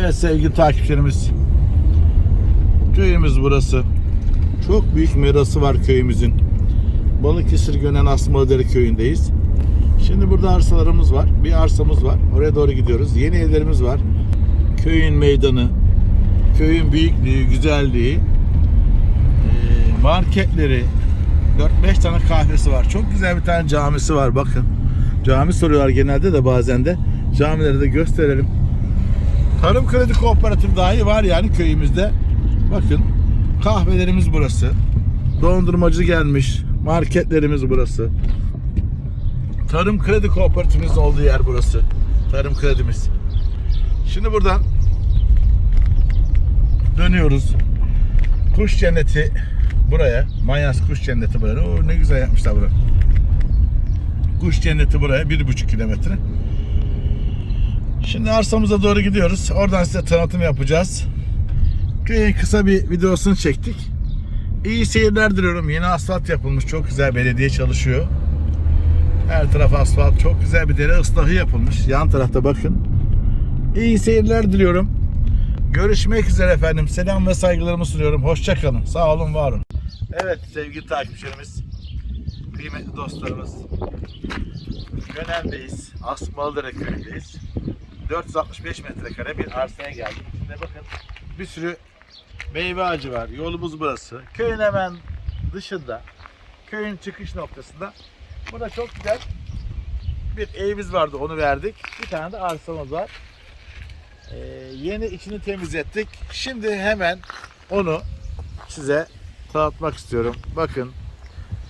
Evet sevgili takipçilerimiz. Köyümüz burası. Çok büyük mirası var köyümüzün. Balıkesir Gönen Asmalıdere köyündeyiz. Şimdi burada arsalarımız var. Bir arsamız var. Oraya doğru gidiyoruz. Yeni evlerimiz var. Köyün meydanı, köyün büyüklüğü, güzelliği, marketleri, 4-5 tane kahvesi var. Çok güzel bir tane camisi var bakın. Cami soruyorlar genelde de bazen de. Camileri de gösterelim. Tarım Kredi Kooperatif dahi var yani köyümüzde. Bakın kahvelerimiz burası. Dondurmacı gelmiş. Marketlerimiz burası. Tarım Kredi Kooperatifimizin olduğu yer burası. Tarım Kredimiz. Şimdi buradan dönüyoruz. Kuş cenneti buraya. Mayas kuş cenneti buraya. Oo, ne güzel yapmışlar burayı. Kuş cenneti buraya. Bir buçuk kilometre. Şimdi arsamıza doğru gidiyoruz. Oradan size tanıtım yapacağız. Köyün kısa bir videosunu çektik. İyi seyirler diliyorum. Yeni asfalt yapılmış. Çok güzel belediye çalışıyor. Her taraf asfalt. Çok güzel bir dere ıslahı yapılmış. Yan tarafta bakın. İyi seyirler diliyorum. Görüşmek üzere efendim. Selam ve saygılarımı sunuyorum. Hoşçakalın. Sağ olun, var olun. Evet sevgili takipçilerimiz. Kıymetli dostlarımız. Gönen'deyiz. Asmalıdere köyündeyiz. 465 metrekare bir arsaya geldik. İçinde bakın bir sürü meyve ağacı var. Yolumuz burası. Köyün hemen dışında, köyün çıkış noktasında. Burada çok güzel bir evimiz vardı. Onu verdik. Bir tane de arsamız var. Ee, yeni içini temizlettik. Şimdi hemen onu size tanıtmak istiyorum. Bakın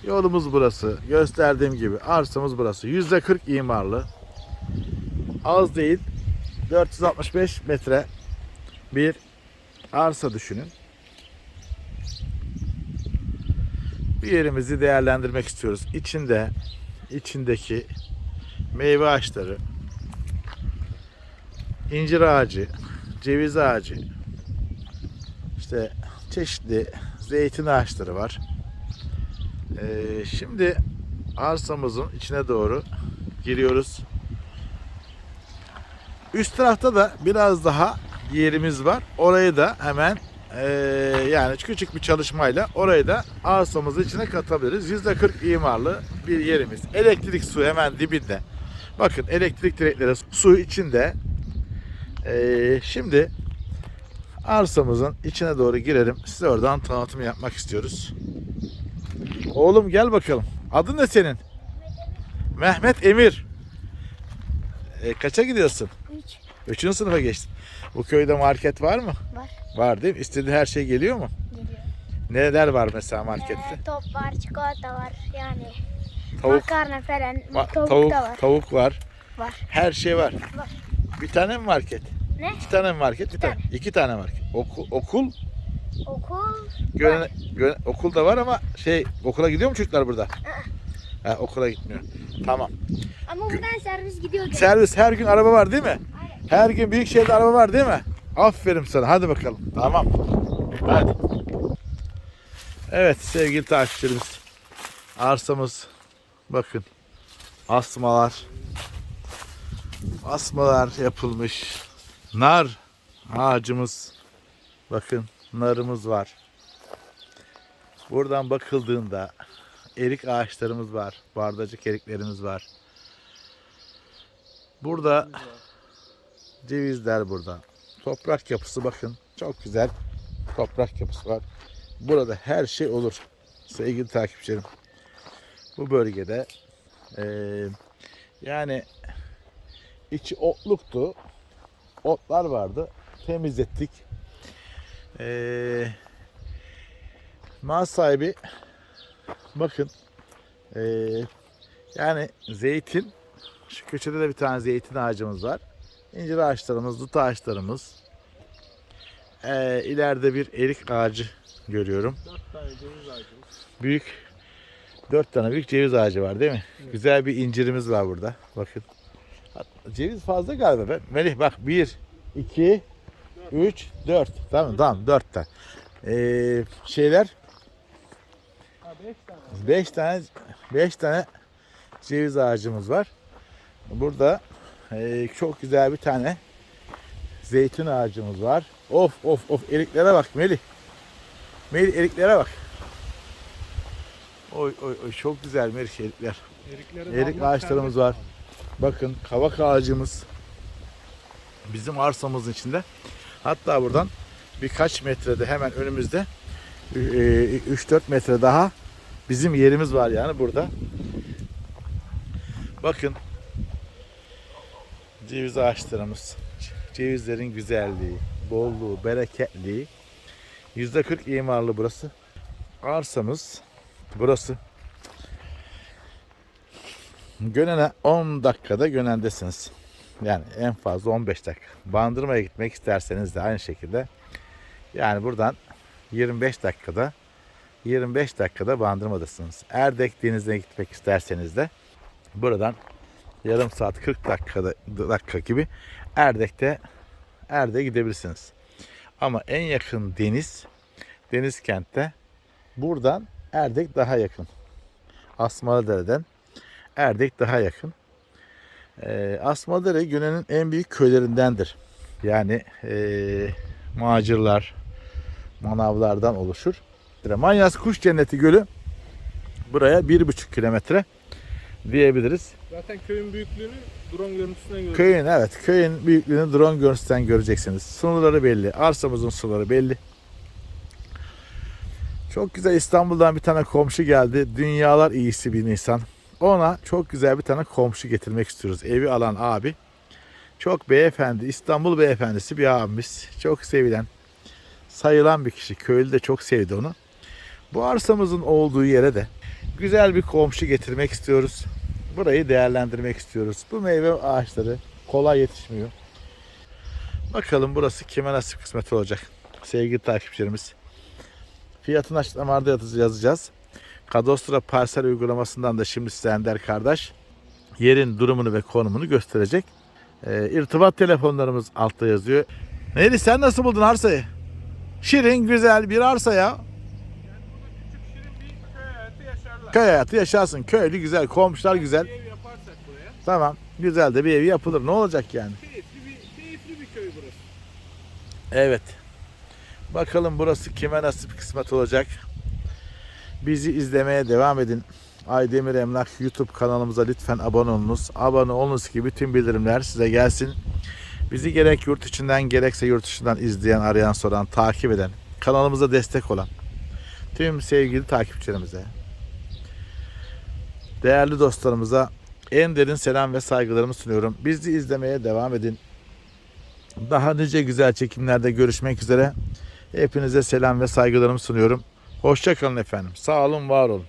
yolumuz burası. Gösterdiğim gibi arsamız burası. %40 imarlı. Az değil. 465 metre bir arsa düşünün. Bir yerimizi değerlendirmek istiyoruz. İçinde içindeki meyve ağaçları, incir ağacı, ceviz ağacı, işte çeşitli zeytin ağaçları var. Ee, şimdi arsamızın içine doğru giriyoruz. Üst tarafta da biraz daha yerimiz var. Orayı da hemen eee, yani küçük bir çalışmayla orayı da arsamızın içine katabiliriz. %40 imarlı bir yerimiz. Elektrik su hemen dibinde. Bakın elektrik direkleri su içinde. Eee, şimdi arsamızın içine doğru girelim. Size oradan tanıtım yapmak istiyoruz. Oğlum gel bakalım. Adın ne senin? Mehmet Emir. E, kaça gidiyorsun? 3 Üçüncü sınıfa geçtin. Bu köyde market var mı? var. Var değil mi? İstediğin her şey geliyor mu? Geliyor. Neler var mesela markette? Ee, top var, çikolata var. Yani Tavuk, makarna falan. ma- tavuk, tavuk, da var. tavuk var. Var. Her şey var. Var. Bir tane mi market? Ne? İki tane mi market? Bir İki tane. tane. İki tane market. Okul, okul, Okul gören, var. gören- okul da var ama şey okula gidiyor mu çocuklar burada? Ha, okula gitmiyor. Tamam. Ama buradan servis gidiyor. gene. Servis her gün araba var değil mi? Aynen. Her gün büyük şehirde araba var değil mi? Aferin sana. Hadi bakalım. Tamam. Hadi. Evet sevgili takipçilerimiz. Arsamız bakın. Asmalar. Asmalar yapılmış. Nar ağacımız. Bakın narımız var. Buradan bakıldığında erik ağaçlarımız var. Bardacık eriklerimiz var. Burada cevizler burada. Toprak yapısı bakın çok güzel toprak yapısı var. Burada her şey olur sevgili takipçilerim. Bu bölgede eee, yani içi otluktu. Otlar vardı. Temizlettik. Eee mal sahibi bakın eee, yani zeytin şu köşede de bir tane zeytin ağacımız var. İncir ağaçlarımız, dut ağaçlarımız. Eee ileride bir erik ağacı görüyorum. Dört tane ceviz ağacımız. Büyük dört tane büyük ceviz ağacı var değil mi? Güzel bir incirimiz var burada. Bakın. Ceviz fazla galiba. Ben, Melih bak bir, iki, üç, dört. Tamam tamam dört tane. Ee, şeyler Ha beş tane. beş tane beş tane ceviz ağacımız var. Burada ee, çok güzel bir tane zeytin ağacımız var. Of of of eriklere bak Melih. Melih eriklere bak. Oy oy oy çok güzel Melih erikler. Eriklerin Erik ağaçlarımız var. Bakın kavak ağacımız bizim arsamızın içinde. Hatta buradan birkaç metrede hemen önümüzde 3-4 metre daha bizim yerimiz var yani burada. Bakın ceviz ağaçlarımız. Cevizlerin güzelliği, bolluğu, bereketliği. %40 imarlı burası. Arsamız burası. Gönen'e 10 dakikada Gönen'desiniz. Yani en fazla 15 dakika. Bandırma'ya gitmek isterseniz de aynı şekilde. Yani buradan 25 dakikada 25 dakikada Bandırma'dasınız. Erdek denizine gitmek isterseniz de buradan yarım saat 40 dakikada dakika gibi Erdek'te Erdek'e gidebilirsiniz. Ama en yakın deniz Deniz kentte buradan Erdek daha yakın. Asmalıdere'den Erdek daha yakın. Ee, Asmadere Güney'in en büyük köylerindendir. Yani ee, macırlar, manavlardan oluşur. Manyas Kuş Cenneti Gölü buraya bir buçuk kilometre diyebiliriz. Zaten köyün büyüklüğünü drone görüntüsünden gördük. Köyün evet köyün büyüklüğünü drone görüntüsünden göreceksiniz. Sınırları belli. Arsamızın sınırları belli. Çok güzel İstanbul'dan bir tane komşu geldi. Dünyalar iyisi bir insan. Ona çok güzel bir tane komşu getirmek istiyoruz. Evi alan abi. Çok beyefendi, İstanbul beyefendisi bir abimiz. Çok sevilen, sayılan bir kişi. Köylü de çok sevdi onu. Bu arsamızın olduğu yere de güzel bir komşu getirmek istiyoruz. Burayı değerlendirmek istiyoruz. Bu meyve ağaçları kolay yetişmiyor. Bakalım burası kime nasip kısmet olacak. Sevgili takipçilerimiz. Fiyatını açıklamalarda yaz- yazacağız. Kadastro parsel uygulamasından da şimdi size Ender kardeş yerin durumunu ve konumunu gösterecek. Ee, irtibat telefonlarımız altta yazıyor. Neydi sen nasıl buldun arsayı? Şirin güzel bir arsa ya. Küçük şirin bir köy hayatı yaşarsın. Köylü güzel, komşular güzel. Tamam. Güzel de bir ev yapılır. Ne olacak yani? Keyifli bir, keyifli bir köy burası. Evet. Bakalım burası kime nasip kısmet olacak. Bizi izlemeye devam edin. Aydemir Emlak YouTube kanalımıza lütfen abone olunuz. Abone olunuz ki bütün bildirimler size gelsin. Bizi gerek yurt içinden gerekse yurt dışından izleyen, arayan, soran, takip eden, kanalımıza destek olan tüm sevgili takipçilerimize, değerli dostlarımıza en derin selam ve saygılarımı sunuyorum. Bizi izlemeye devam edin. Daha nice güzel çekimlerde görüşmek üzere. Hepinize selam ve saygılarımı sunuyorum. Hoşçakalın efendim. Sağ olun, var olun.